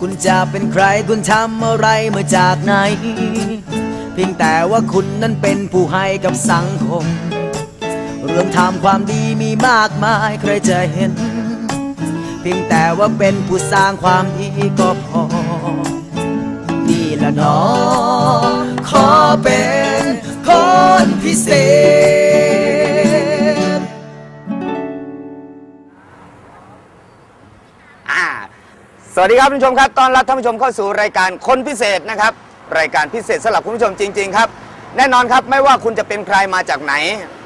คุณจะเป็นใครคุณทำอะไรมาจากไหน เพียงแต่ว่าคุณนั้นเป็นผู้ให้กับสังคม เรื่องทำความดีมีมากมายใครจะเห็น พียงแต่ว่าเป็นผู้สร้างความดีก็พอ นี่ละเนอขอเป็นคนพิเศษ อ่าสวัสดีครับคุณผู้ชมครับ ตอนรับท่านผู้ชมเข้าสู่รายการคนพิเศษนะครับ รายการพิเศษสำหรับคุณผู้ชมจริง ๆ ครับ แน่นอนครับไม่ว่าคุณจะเป็นใครมาจากไหน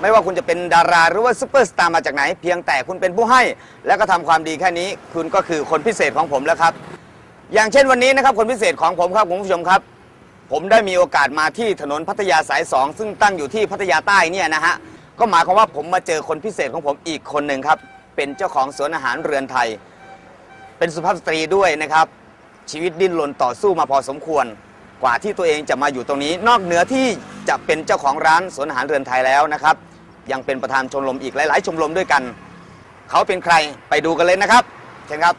ไม่ว่าคุณจะเป็นดาราหรือว่าซุปเปอร์สตาร์มาจากไหน เพียงแต่คุณเป็นผู้ให้ แล้วก็ทำความดีแค่นี้ คุณก็คือคนพิเศษของผมแล้วครับ อย่างเช่นวันนี้นะครับคนพิเศษของผมครับคุณผู้ชมครับ ผมได้มีโอกาสมาที่ถนนพัทยาสายสองซึ่งตั้งอยู่ที่พัทยาใต้เนี่ยนะฮะก็หมายความว่าผมมาเจอคนพิเศษของผมอีกคนหนึ่งครับ เป็นเจ้าของสวนอาหารเรือนไทย เป็นสุภาพสตรีด้วยนะครับ ชีวิตดิ้นรนต่อสู้มาพอสมควร กว่าที่ตัวเองจะมาอยู่ตรงนี้ นอกเหนือที่จะเป็นเจ้าของร้านสวนอาหารเรือนไทยแล้วนะครับ ยังเป็นประธานชมรมอีกหลาย ๆ ชมรมด้วยกัน เขาเป็นใครไปดูกันเลยนะครับเชิญครับ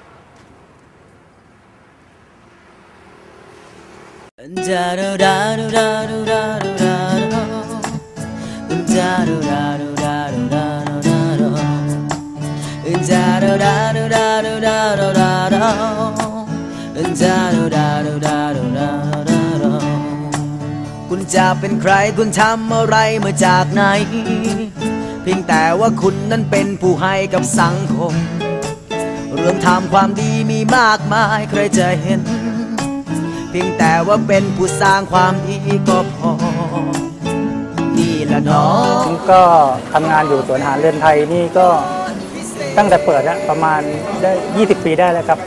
คุณจะเป็นใครคุณทำอะไรมาจากไหน พียงแต่ว่าคุณนั้นเป็นผู้ให้กับสังคม เรื่องทำความดีมีมากมายใครจะเห็น เพียงแต่ว่าเป็นผู้สร้างความดีก็พอนี่ละเนอผมก็ทำงานอยู่สวนอาหารเรือนไทยนี่ก็ตั้งแต่เปิดอะประมาณได้ 20 ปีได้แล้วครับ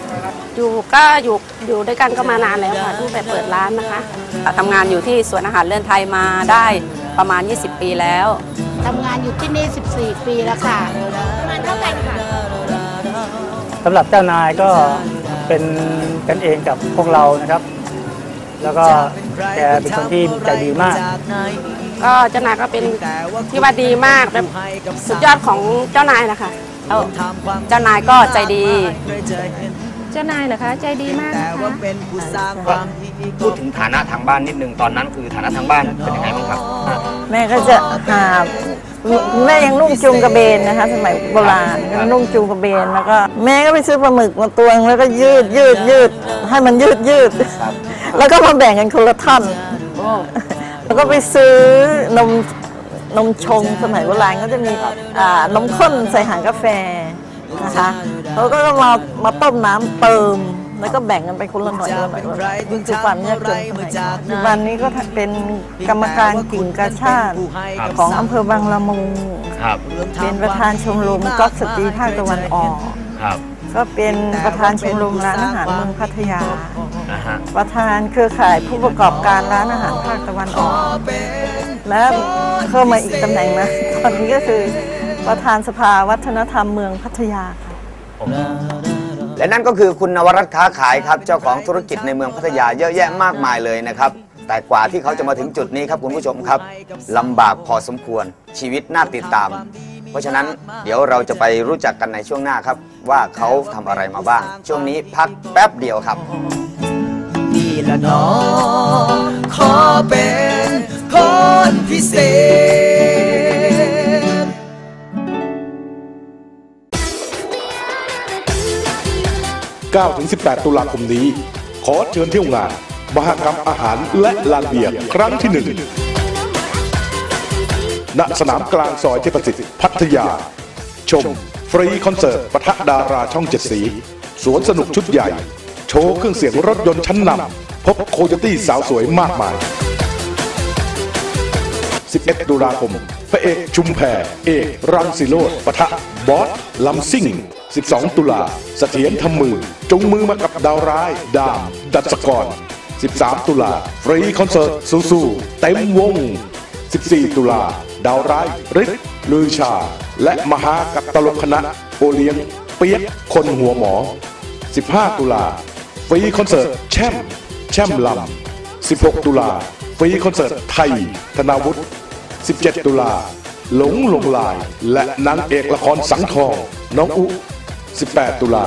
อยู่ก็อยู่อยู่ด้วยกันก็มานานแล้วค่ะตั้งแต่เปิดร้านนะคะทำงานอยู่ที่สวนอาหารเรือนไทยมาได้ประมาณ 20 ปีแล้ว ทำงานอยู่ที่นี่ 14 ปีแล้วค่ะ ประมาณเท่ากันค่ะ สำหรับเจ้านายก็เป็นกันเองกับพวกเรานะครับ แล้วก็แกเป็นคนที่ใจดีมาก ก็เจ้านายก็เป็นที่ว่าดีมากแบบสุดยอดของเจ้านายนะคะแล้วเจ้านายก็ใจดี เจ้านายเหรอคะ ใจดีมากแต่นะว่าคะเป็นผู้สร้างความดีก็พูดถึงฐานะทางบ้านนิดนึงตอนนั้นคือฐานะทางบ้านเป็นยังไงบ้างครับอะแม่ก็จะหา แม่ยังนุ่งจูงกระเบนนะคะ สมัยโบราณก็นุ่งจูงกระเบนแล้วก็ แม่ก็ไปซื้อปลาหมึกมาตวงแล้วก็ยืดยืดยืดให้มันยืดยืด แล้วก็มาแบ่งกันคนละท่อนแล้วก็ไปซื้อนมนมชงสมัยโบราณก็จะมีอ่านมข้นใส่หางกาแฟนะคะแล้วก็มามาต้มน้ำเติม แล้วก็แบ่งกันไปคนละหน่อยคนละหน่อยคุณคือความยากจนสมัยก่อนปัจจุบันนี้ก็เป็นกรรมการกิ่งกาชาติของอำเภอบางละมุงครับเป็นประธานชมรมก๊อกสตรีภาคตะวันออกครับก็เป็นประธานชมรมร้านอาหารเมืองพัทยานะฮะประธานเครือข่ายผู้ประกอบการร้านอาหารภาคตะวันออก และเพิ่มมาอีกตำแหน่งนะตอนนี้ก็คือประธานสภาวัฒนธรรมเมืองพัทยาค่ะ และนั่นก็คือคุณนวรัตน์ค้าขายครับเจ้าของธุรกิจในเมืองพัทยาเยอะแยะมากมายเลยนะครับ แต่กว่าที่เขาจะมาถึงจุดนี้ครับคุณผู้ชมครับลำบากพอสมควรชีวิตน่าติดตาม เพราะฉะนั้นเดี๋ยวเราจะไปรู้จักกันในช่วงหน้าครับ ว่าเขาทำอะไรมาบ้าง ช่วงนี้พักแป๊บเดียวครับ นี่ละเนอขอเป็นคน 9-18 ตุลาคมนี้ ขอเชิญเที่ยวงาน มหกรรมอาหารและลานเบียร์ครั้งที่หนึ่งณสนามกลางซอยเทพสิทธิ์พัทยา ชม ฟรีคอนเสิร์ตปะทะดาราช่องเจ็ดสี สวนสนุกชุดใหญ่ โชว์เครื่องเสียงรถยนต์ชั้นนำพบโคโยตี้สาวสวยมากมาย 11 ตุลาคม พระเอกชุมแพเอกรังสิโรดปะทะบอสลำซิ่ง 12 ตุลาเสถียรทำมือจงมือมากับดาวร้าย ดามดัชกร 13 ตุลาฟรีคอนเสิร์ตสู้สเต็มวง 14 ตุลาดาวร้ายฤทธิ์ลือชา และมหากับตลกคณะโอเลี้ยง เปียกคนหัวหมอ 15 ตุลาฟรีคอนเสิร์ตแช่มแช่มลำ 16 ตุลาฟรีคอนเสิร์ตไทย ธนาวุฒิ 17 ตุลาหลงลงลาย และนางเอกละครสังทอง น้องอุ 18 ตุลา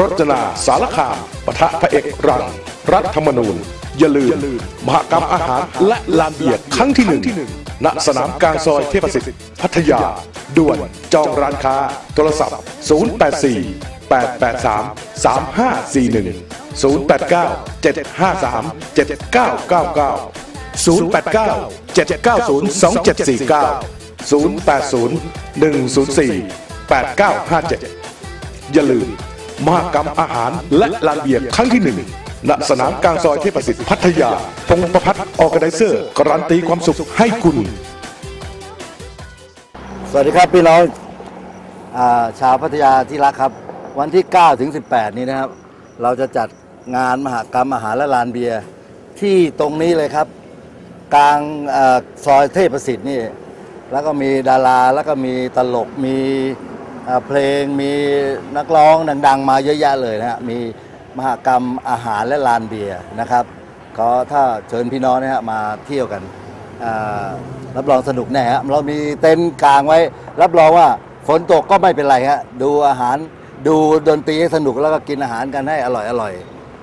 รจนาสารคามปะทะพระเอกรัง รัฐธรรมนูญ อย่าลืม มหกรรมอาหารและลานเบียร์ครั้งที่หนึ่งณสนามกลางซอยเทพสิทธิ์พัทยา ด่วนจองร้านค้า โทรศัพท์ 084 883 3541 089 753 7999 089 790 2749 080 104 8957 อย่าลืม มหกรรมอาหารและลานเบียร์ครั้งที่หนึ่งณสนามกลางซอยเทพสิทธิ์พัทยาพงประพัฒน์ออร์แกไนเซอร์การันตีความสุขให้คุณ สวัสดีครับพี่น้องอาชาวพัทยาที่รักครับ วันที่ 9 ถึง 18 นี้นะครับ เราจะจัดงานมหกรรมอาหารและลานเบียร์ที่ตรงนี้เลยครับ กลางอซอยเทพประสิทธิ์นี่ แล้วก็มีดาราแล้วก็มีตลกมี เพลงมีนักร้องดัง ๆ มาเยอะแยะเลยนะฮะมีมหกรรมอาหารและลานเบียร์นะครับก็ถ้าเชิญพี่น้องนะฮะมาเที่ยวกันอ่ารับรองสนุกแน่ฮะเรามีเต็นท์กลางไว้ รับรองว่าฝนตกก็ไม่เป็นไรฮะดูอาหารดูดนตรีให้สนุกแล้วก็กินอาหารกันให้อร่อยอร่อย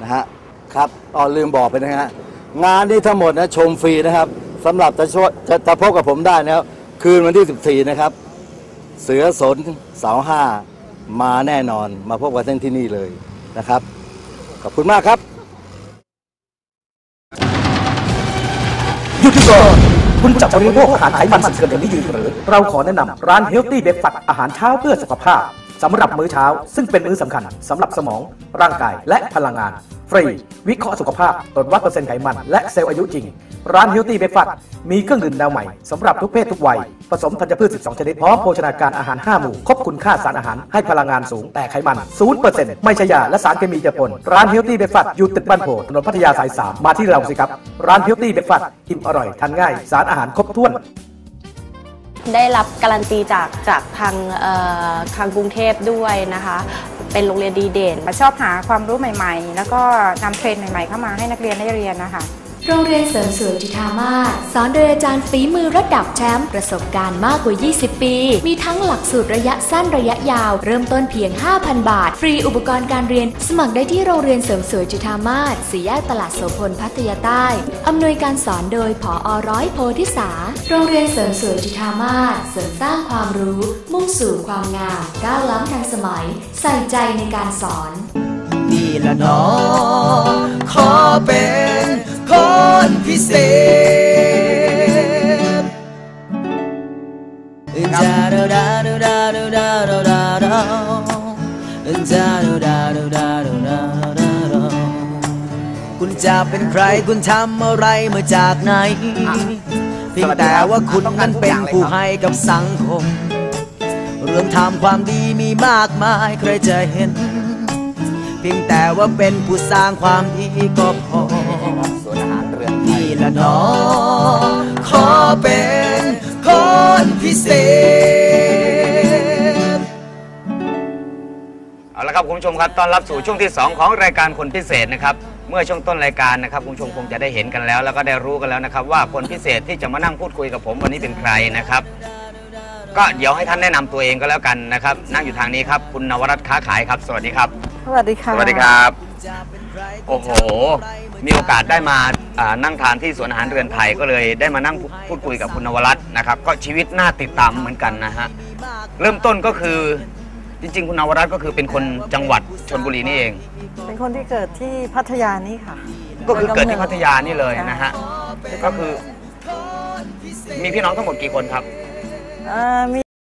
นะฮะครับอ๋อลืมบอกไปนะฮะงานนี้ทั้งหมดนะชมฟรีนะครับสำหรับจะช่วยจะจะพบกับผมได้นะครับคืนวันที่ 14 นะครับ เสือสนเสาห้ามาแน่นอนมาพบกันที่นี่เลยนะครับ ขอบคุณมากครับ ยุดก่อนคุณจะบริโภคอาหารไขมันสันเกินอย่างนี้อยู่หรือ เราขอแนะนำร้าน Healthy Breakfast อาหารเช้าเพื่อสุขภาพสำหรับมื้อเช้า ซึ่งเป็นมื้อสำคัญสำหรับสมอง ร่างกายและพลังงาน ฟรี วิเคราะห์สุขภาพตรวจวัดเปอร์เซ็นต์ไขมัน และเซลล์อายุจริง ร้าน Healthy Breakfast มีเครื่องดื่มแนวใหม่สำหรับทุกเพศทุกวัย ผสมธัญพืช 12 ชนิด พร้อมโภชนาการอาหาร 5 หมู่ ครบคุณค่าสารอาหารให้พลังงานสูงแต่ไขมัน 0%ไม่ใช่ยาและสารเคมีเจือปน ร้าน Healthy Breakfast อยู่ตึกบ้านโพถนนพัทยาสาย 3 มาที่เราสิครับ ร้าน Healthy Breakfast อิ่มอร่อยทานง่าย สารอาหารครบถ้วนได้รับการันตีจากจากทางทางกรุงเทพด้วยนะคะ เป็นโรงเรียนดีเด่นชอบหาความรู้ใหม่ ๆ แล้วก็นำเทรนด์ใหม่ๆ เข้ามาให้นักเรียนได้เรียนนะคะ โรงเรียนเสริมสวยจุฑามาศสอนโดยอาจารย์ฝีมือระดับแชมป์ประสบการณ์มากกว่า 20 ปี มีทั้งหลักสูตรระยะสั้นระยะยาว เริ่มต้นเพียง 5,000 บาท ฟรีอุปกรณ์การเรียน สมัครได้ที่โรงเรียนเสริมสวยจุฑามาศสี่แยกตลาดโสพลพัทยาใต้อำนวยการสอนโดยผออร้อยโพธิสา โรงเรียนเสริมสวยจุฑามาศเสริมสร้างความรู้ มุ่งสู่ความงามก้าวล้ำทันสมัย ใส่ใจในการสอนนี่ละเนอขอเป็น คนพิเศษจาดาดาดาดาดาดาดาดจาดาดาดาดาดาดาดาคุณจะเป็นใครคุณทำอะไรมาจากไหนเพียงแต่ว่าคุณนั้นเป็นผู้ให้กับสังคม เรื่องทำความดีมีมากมายใครจะเห็น เพียงแต่ว่าเป็นผู้สร้างความดีก็พอ ละเนอ ขอเป็นคนพิเศษ เอาละครับคุณผู้ชมครับต้อนรับสู่ช่วงที่ 2 ของรายการคนพิเศษนะครับ เมื่อช่วงต้นรายการนะครับคุณผู้ชมคงจะได้เห็นกันแล้ว แล้วก็ได้รู้กันแล้วนะครับ ว่าคนพิเศษที่จะมานั่งพูดคุยกับผมวันนี้เป็นใครนะครับ ก็เดี๋ยวให้ท่านแนะนำตัวเองก็แล้วกันนะครับ นั่งอยู่ทางนี้ครับคุณนวรัตน์ค้าขายครับ สวัสดีครับ สวัสดีค่ะสวัสดีครับ โอ้โห มีโอกาสได้มาอ่านั่งทานที่สวนอาหารเรือนไทยก็เลยได้มานั่งพูดคุยกับคุณนวรัตน์นะครับ ก็ชีวิตน่าติดตามเหมือนกันนะฮะ เริ่มต้นก็คือจริง ๆ คุณนวรัตน์ก็คือเป็นคนจังหวัดชนบุรีนี่เอง เป็นคนที่เกิดที่พัทยานี่ค่ะก็คือเกิดที่พัทยานี่เลยนะฮะ ก็คือ มีพี่น้องทั้งหมดกี่คนครับ เอ่อมี